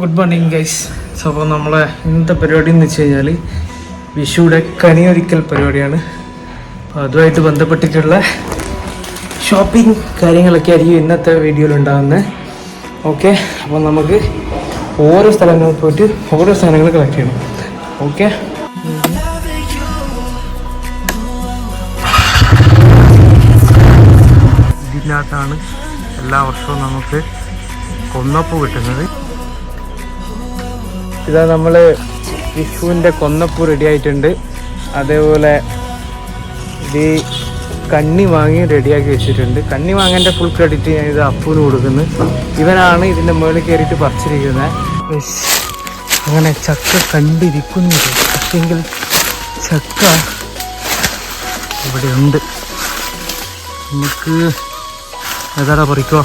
Good morning guys so അപ്പോൾ നമ്മളെ ഇന്നത്തെ പരിപാടി എന്ന് വെച്ച് കഴിഞ്ഞാൽ വിഷുയുടെ കനിയൊരിക്കൽ പരിപാടിയാണ്. അപ്പോൾ അതുമായിട്ട് ബന്ധപ്പെട്ടിട്ടുള്ള ഷോപ്പിംഗ് കാര്യങ്ങളൊക്കെ ആയിരിക്കും ഇന്നത്തെ വീഡിയോയിൽ ഉണ്ടാകുന്നത്. ഓക്കെ അപ്പോൾ നമുക്ക് ഓരോ സ്ഥലങ്ങളിൽ പോയിട്ട് ഓരോ സാധനങ്ങൾ കളക്ട് ചെയ്യണം. ഓക്കെ ഇതിനകത്താണ് എല്ലാ വർഷവും നമുക്ക് കൊന്നപ്പ് കിട്ടുന്നത്. ഇതാ നമ്മൾ വിഷുവിന്റെ കൊന്നപ്പൂ റെഡി ആയിട്ടുണ്ട്. അതേപോലെ ഇത് കണ്ണി വാങ്ങി റെഡിയാക്കി വെച്ചിട്ടുണ്ട്. കണ്ണി വാങ്ങേന്റെ ഫുൾ ക്രെഡിറ്റ് ഞാൻ ഇത് അപ്പൂന് കൊടുക്കുന്നു. ഇവനാണ് ഇതിന്റെ മുകളിൽ കയറിയിട്ട് പറിച്ചിരിക്കുന്നത്. അങ്ങനെ ചക്ക കണ്ടിരിക്കുന്നു പക്ഷെങ്കിൽ ചക്ക ഇവിടെ ഉണ്ട്. നമുക്ക് ഏതാടാ പറിക്കോ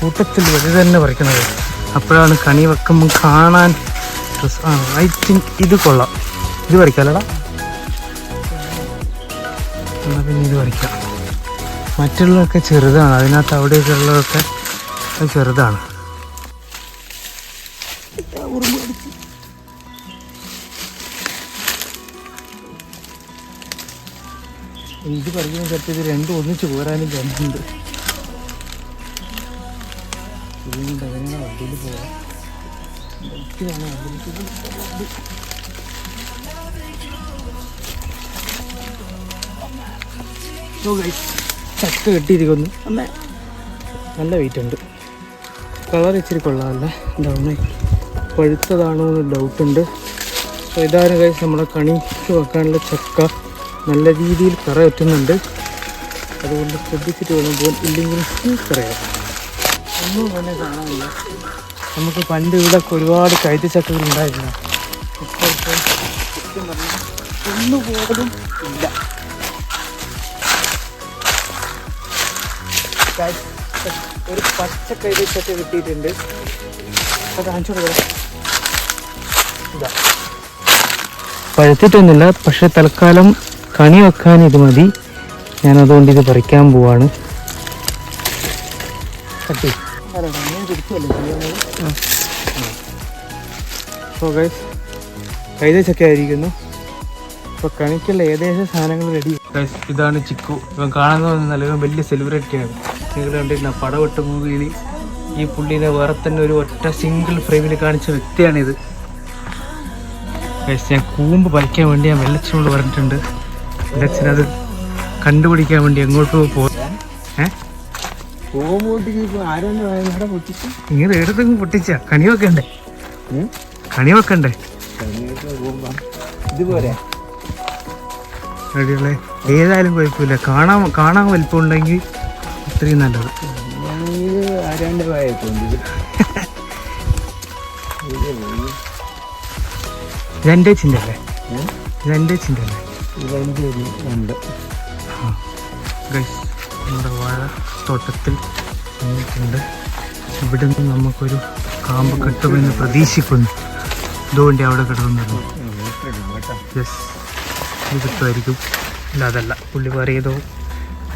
കൂട്ടത്തിൽ വലുത് തന്നെ പറിക്കുന്നത് അപ്പോഴാണ് കണി വെക്കുമ്പോൾ കാണാൻ ഐ തിങ്ക് ഇത് കൊള്ളാം. ഇത് പറിക്കാലടാ എന്നാൽ പിന്നെ ഇത് വരയ്ക്കാം. മറ്റുള്ളതൊക്കെ ചെറുതാണ്. അതിനകത്ത് അവിടെയൊക്കെ ഉള്ളതൊക്കെ ചെറുതാണ്. ഇത് പറയുന്ന ഇത് രണ്ടും ഒന്നിച്ച് പോരാനും ചന്ദ്രുണ്ട് ഇതുകൊണ്ട് വണ്ടിയിൽ ബൈക്കിലാണ് ഗൈസ് ചക്ക കെട്ടിയിരിക്കുന്നു. അമ്മേ. നല്ല വെയിറ്റ് ഉണ്ട്. കളർ ഇച്ചിരി കൊള്ളാമല്ലേ ഡൗണ് പഴുത്തതാണോ എന്ന് ഡൗട്ടുണ്ട് അപ്പോൾ ഇതാണ് കഴിച്ച് നമ്മുടെ കണിക്ക് വെക്കാനുള്ള ചക്ക. നല്ല രീതിയിൽ കറ പറ്റുന്നുണ്ട്. അതുകൊണ്ട് ശ്രദ്ധിച്ചിട്ട് വേണം പോകാൻ ഇല്ലെങ്കിൽ പറയാം ഒന്നും തന്നെ കാണാനില്ല നമുക്ക് പണ്ട് ഇവിടെ ഒരുപാട് കൈത്തച്ചക്കകൾ ഉണ്ടായിരുന്നു? ഇപ്പോൾ ഇപ്പോൾ സത്യം പറഞ്ഞാൽ ഒന്നുപോലും ഇല്ല. ഒരു പച്ച കൈതച്ചക്ക കിട്ടിയിട്ടുണ്ട്. അത് കാണിച്ചു കൊടുക്കാം. ഇതാ. പഴുത്തിട്ടൊന്നുമില്ല പക്ഷെ തൽക്കാലം കണി വെക്കാൻ ഇത് മതി. ഞാൻ അതുകൊണ്ട് ഇത് പറിക്കാൻ പോവാണ്. അപ്പോൾ ഗൈസ് കൈതച്ചക്ക ആയിരിക്കുന്നു അപ്പോൾ കണിക്കുള്ള ഏകദേശം സാധനങ്ങൾ റെഡി ഗൈസ് ഇതാണ് ചിക്കു. ഇവൻ കാണുന്നത് നല്ല വലിയ സെലിബ്രിറ്റിയാണ് നിങ്ങൾ കണ്ടിരുന്ന പടവെട്ട് മൂവിയിൽ ഈ പുള്ളിനെ വേറെ തന്നെ ഒരു ഒറ്റ സിംഗിൾ ഫ്രെയിമിൽ കാണിച്ച വ്യക്തിയാണിത്. ഗൈസ് ഞാൻ കൂമ്പ് പറിക്കാൻ വേണ്ടി ഞാൻ വെള്ളച്ചനോട് പറഞ്ഞിട്ടുണ്ട്. വെള്ളച്ചനത് കണ്ടുപിടിക്കാൻ വേണ്ടി എങ്ങോട്ട് പോകാൻ ഏഹ് ഇങ്ങനെ എടുത്തെങ്കിലും പൊട്ടിച്ച. കണി വെക്കണ്ടേ കണി വെക്കണ്ടേ ഇതുപോലെ. ഏതായാലും കുഴപ്പമില്ല. കാണാൻ കാണാൻ വലിപ്പം ഉണ്ടെങ്കിൽ ഇത്രയും നല്ലത്. രണ്ടേ ചിന്തല്ലേ രണ്ടേ. ചിന്തല്ലേ രണ്ട് നമ്മുടെ വാഴ തോട്ടത്തിൽ വന്നിട്ടുണ്ട് ഇവിടെ നിന്ന് നമുക്കൊരു കാമ്പ് കിട്ടുമെന്ന് പ്രതീക്ഷിക്കുന്നു. ഇതുകൊണ്ട് അവിടെ കിടന്നിരുന്നു യെസ് ഇത് കിട്ടുമായിരിക്കും. അല്ല അതല്ല. പുള്ളി പറയതോ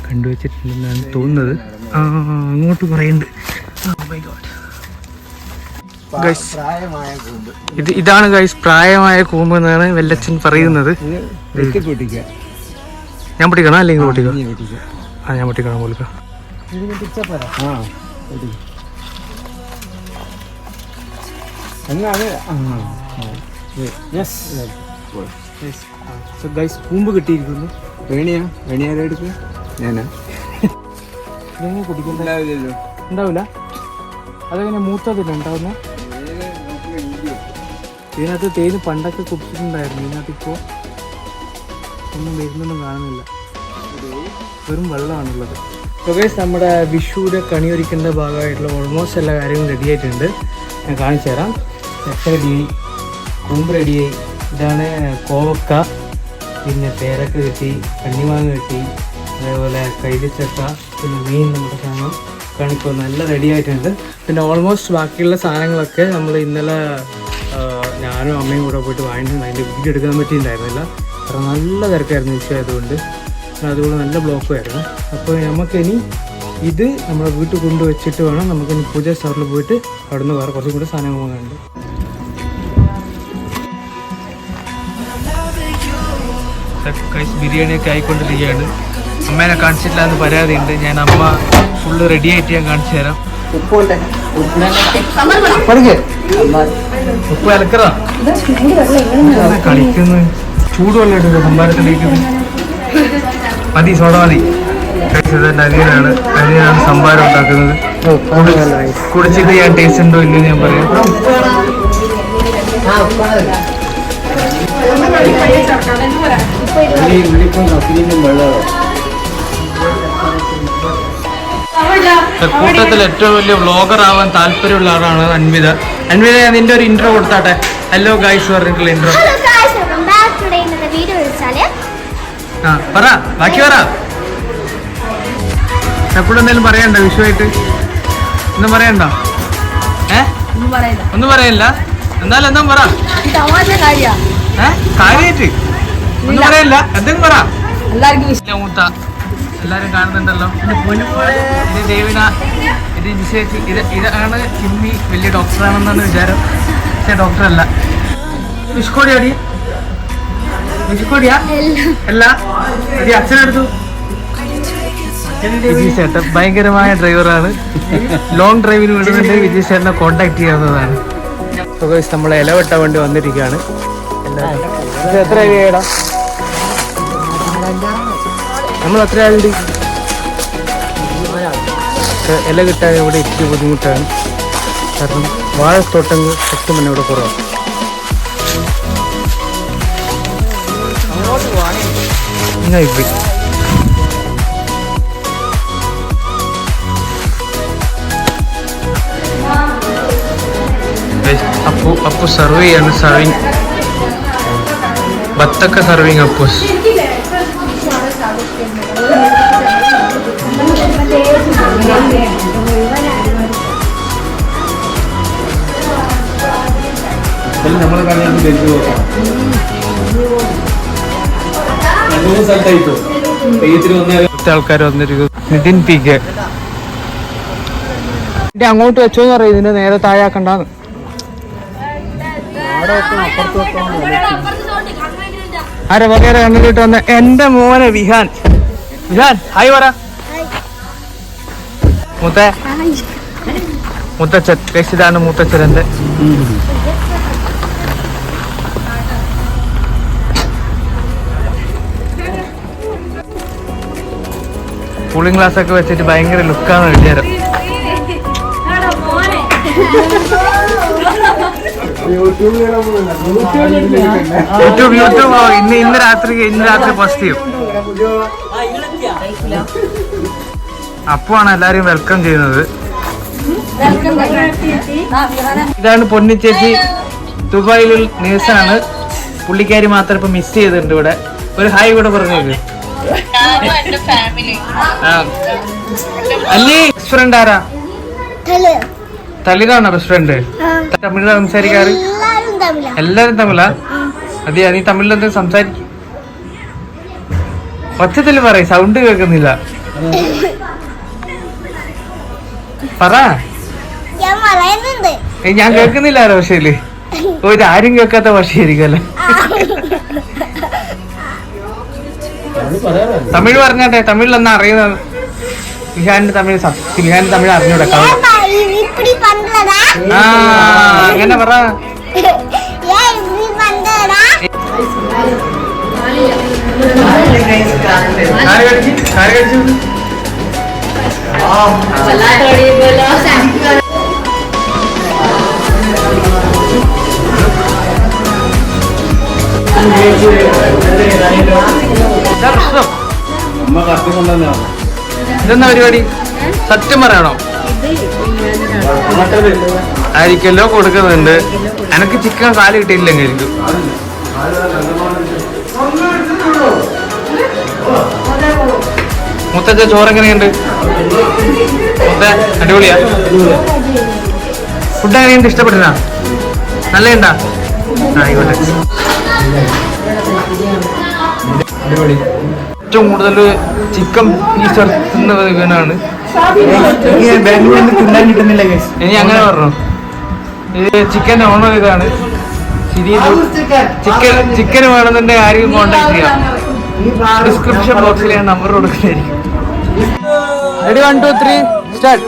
കണ്ടുവച്ചിട്ടുണ്ടെന്നാണ് തോന്നുന്നത്. ആ അങ്ങോട്ട് പറയുന്നുണ്ട് Oh ഇത് ഇതാണ് ഗൈസ് പ്രായമായ കൂമ്പ് എന്നാണ് വെല്ലച്ചൻ പറയുന്നത്. ഞാൻ പൊട്ടിക്കണം? അല്ലെങ്കിൽ പൊട്ടിക്കണം? ആ ഞാൻ പൊട്ടിക്കണം പോലിക്ക ഇത് പൊട്ടിച്ചാ പോരാ? ആ പൊട്ടിക്കുക എന്നാണ് യെസ് ഗൈസ് കൂമ്പ് കിട്ടിയിരിക്കുന്നു. വേണിയാ? വേണിയാരെ എടുക്കുക ഞാനാ. ഇതെങ്ങനെ കുടിക്കുന്നത് ഉണ്ടാവില്ലല്ലോ. ഉണ്ടാവില്ല. അതെങ്ങനെ മൂത്തതില്ല? ഉണ്ടാവുന്ന? ഇതിനകത്ത് തേന് പണ്ടൊക്കെ കുടിച്ചിട്ടുണ്ടായിരുന്നു. ഇതിനകത്ത് ഇപ്പോൾ ഒന്നും വരുന്നൊന്നും കാണുന്നില്ല. വെറും വെള്ളമാണുള്ളത്. ഗൈസ് നമ്മുടെ വിഷുവിന്റെ കണിയൊരുക്കേണ്ട ഭാഗമായിട്ടുള്ള ഓൾമോസ്റ്റ് എല്ലാ കാര്യങ്ങളും റെഡി ആയിട്ടുണ്ട്. ഞാൻ കാണിച്ചു തരാം. ചക്ക റെഡിയായി കൂമ്പ് റെഡിയായി ഇതാണ് കോവക്ക പിന്നെ പേരക്ക കിട്ടി കണ്ണിമാങ്ങ കിട്ടി അതേപോലെ കൈലിച്ചക്ക പിന്നെ മീൻ നമ്മുടെ സാധനം. കണിക്കോ നല്ല റെഡി ആയിട്ടുണ്ട്. പിന്നെ ഓൾമോസ്റ്റ് ബാക്കിയുള്ള സാധനങ്ങളൊക്കെ നമ്മൾ ഇന്നലെ ഞാനും അമ്മയും കൂടെ പോയിട്ട് വാങ്ങിയിട്ടുണ്ട്. അതിന്റെ വീഡിയോ എടുക്കാൻ പറ്റിയിട്ടുണ്ടായിരുന്നില്ല. കാരണം നല്ല തിരക്കായിരുന്നു വിഷയം ആയതുകൊണ്ട്. അതുകൊണ്ട് നല്ല ബ്ലോക്ക് ആയിരുന്നു. അപ്പോൾ നമുക്കിനി ഇത് നമ്മുടെ വീട്ടിൽ കൊണ്ടുവച്ചിട്ട് വേണം നമുക്കിനി പൂജ സ്റ്റോറിൽ പോയിട്ട് അവിടെ നിന്ന് വേറെ കുറച്ചും കൂടി സാധനങ്ങൾ വാങ്ങാനുണ്ട്. ബിരിയാണിയൊക്കെ ആയിക്കൊണ്ടിരിക്കുകയാണ്. അമ്മേനെ കാണിച്ചിട്ടില്ല എന്ന് പരാതിയുണ്ട്. ഞാൻ അമ്മ ഫുള്ള് റെഡി ആയിട്ട് ഞാൻ കാണിച്ചു തരാം. ഉപ്പ് അലക്കറ? കളിക്കുന്നു ചൂടുവെള്ളം എടുക്കുക സംഭാരത്തിലേക്ക് മതി സോഡ മതി. ഇതെന്റെ അരിയനാണ് അരിയനാണ് സംഭാരം ഉണ്ടാക്കുന്നത്. കുടിച്ചിട്ട് ഞാൻ ടേസ്റ്റ് ഉണ്ടോ ഇല്ലയോ ഞാൻ പറയാം. കൂട്ടത്തിൽ ഏറ്റവും വലിയ വ്ളോഗർ ആവാൻ താല്പര്യമുള്ള ആളാണ് അൻവിത. അൻവിത ഞാൻ നിന്റെ ഒരു ഇൻട്രോ കൊടുത്താട്ടെ. ഹലോ ഗൈസ് പറഞ്ഞിട്ടുള്ള ഇൻട്രോ ഹലോ ഗായ്സ് വീഡിയോ വെച്ചാൽ ആ പറ ബാക്കി പറ. എപ്പോഴും എന്തെങ്കിലും പറയണ്ട വിഷുവായിട്ട്. ഒന്നും പറയണ്ട. ഏ? ഒന്നും പറയല്ല. എന്നാലും എന്തും പറ. കാര്യായിട്ട്. ഒന്നും പറയല്ല. എന്തെങ്കിലും പറ. എല്ലാവർക്കും മൂത്ത. എല്ലാരും കാണുന്നുണ്ടല്ലോ. ഇത് ദേവിന. ഇത് ചേച്ചി ഇത് ഇതാണ് ചിമ്മി വലിയ ഡോക്ടറാണെന്നാണ് വിചാരം. പക്ഷെ ഡോക്ടറല്ല വിഷ്കോടിയാടി അല്ല അച്ഛനെടുത്തു വിജയ് ചേട്ടൻ ഭയങ്കരമായ ഡ്രൈവറാണ്. ലോങ് ഡ്രൈവിന് വേണ്ടി വിജയ് ചേട്ടനെ കോണ്ടാക്ട് ചെയ്യാവുന്നതാണ്. നമ്മൾ നമ്മളെ ഇല വെട്ടാൻ വേണ്ടി വന്നിരിക്കുകയാണ്. എത്ര രൂപയാടാ നമ്മൾ അത്ര ആളുണ്ട്? ഇല കിട്ടാൻ ഇവിടെ ഇത്തിരി ബുദ്ധിമുട്ടാണ്. കാരണം വാഴത്തോട്ടങ്ങൾ സത്യം ഇവിടെ കുറവാണ്. ഇപ്പൊ അപ്പു അപ്പു സർവ് ചെയ്യാണ് സർവിങ് ബത്തക്ക സർവിങ് അപ്പൂസ് നമ്മളെ കളിയാക്കി ഡൽഹി പോകാം മൂന്ന് വെച്ചോ തെയ്യത്തിന് വന്നാൽ ആൾക്കാർ വന്നിരിക്കും നിതിൻ പി കെ. എന്റെ അങ്ങോട്ട് വെച്ചോന്ന് പറയും. ഇതിന്റെ നേരെ താഴാക്കണ്ടാന്ന് ആരെ വകേര കണ്ടിട്ട് വന്ന എന്റെ മോനെ വിഹാൻ. വിഹാൻ ഹായ് പറ. മുത്തേ. മുത്തച്ഛൻ രക്ഷിതാണ് മുത്തച്ഛൻ എന്റെ കൂളിംഗ് ഗ്ലാസ് ഒക്കെ വെച്ചിട്ട് ഭയങ്കര ലുക്കാണ് വിചാരം. യൂട്യൂബ് യൂട്യൂബ് ഇന്ന് ഇന്ന് രാത്രി ഇന്ന് രാത്രി ഫസ്റ്റ് ചെയ്യും. അപ്പുവാണ് എല്ലാരെയും വെൽക്കം ചെയ്യുന്നത്. ഇതാണ് പൊന്നിച്ചേച്ചി ദുബായിൽ നേഴ്സാണ്. പുള്ളിക്കാരി മാത്രം ഇപ്പൊ മിസ് ചെയ്തിട്ടുണ്ട് ഇവിടെ. ഒരു ഹായ് കൂടെ പറഞ്ഞേക്ക്. ആ. അല്ലി ബെസ്റ്റ് ഫ്രണ്ട് ആരാ ബെസ്റ്റ് ഫ്രണ്ട് തമിഴിലാണ് സംസാരിക്കാറ്? എല്ലാരും തമിഴാ. അതെയാ നീ തമിഴിൽ എന്തെങ്കിലും സംസാരിക്കും ഒച്ചത്തിൽ പറയും സൗണ്ട് കേൾക്കുന്നില്ല. പറ. ഞാൻ കേൾക്കുന്നില്ല ആരോ പക്ഷേ ഓ ഇത് ആരും കേൾക്കാത്ത ഭാഷയായിരിക്കും അല്ലേ തമിഴ് പറഞ്ഞാട്ടെ തമിഴിൽ എന്നാ അറിയുന്നത് വിഹാന്റെ തമിഴ് വിഹാന്റെ തമിഴ് അറിഞ്ഞൂടെ ആ അങ്ങനെ പറ കാര്യം ഇതെന്നാ പരിപാടി? സത്യം പറയണോ? ആയിരിക്കല്ലോ കൊടുക്കുന്നുണ്ട്. എനക്ക് ചിക്കൻ കാൽ കിട്ടിയില്ലെങ്കിൽ ആയിരിക്കും മുത്തച്ഛ ചോറെങ്ങനെയുണ്ട്? മുത്ത അടിപൊളിയാ. ഫുഡ് എങ്ങനെയുണ്ട്? ഇഷ്ടപ്പെട്ടിനാ? നല്ലതുണ്ടാ? ആയിക്കോട്ടെ. അടിപൊളി ഏറ്റവും കൂടുതൽ ചിക്കൻ പീസ് തിന്നത് ഇവനാണ്. ബാംഗ്ലൂരിൽ തിന്നാൻ കിട്ടുന്നില്ല guys. ഇനി അങ്ങനെ പറഞ്ഞു? ഇത് ചിക്കൻ ഓണർ ഇതാണ്. ചിക്കൻ ചിക്കൻ വേണമെന്നുണ്ടെങ്കിൽ ആരെയും കോൺടാക്ട് ചെയ്യാം. ഡിസ്ക്രിപ്ഷൻ ബോക്സിൽ ഞാൻ നമ്പർ കൊടുക്കുന്നതായിരിക്കും. Ready one two three start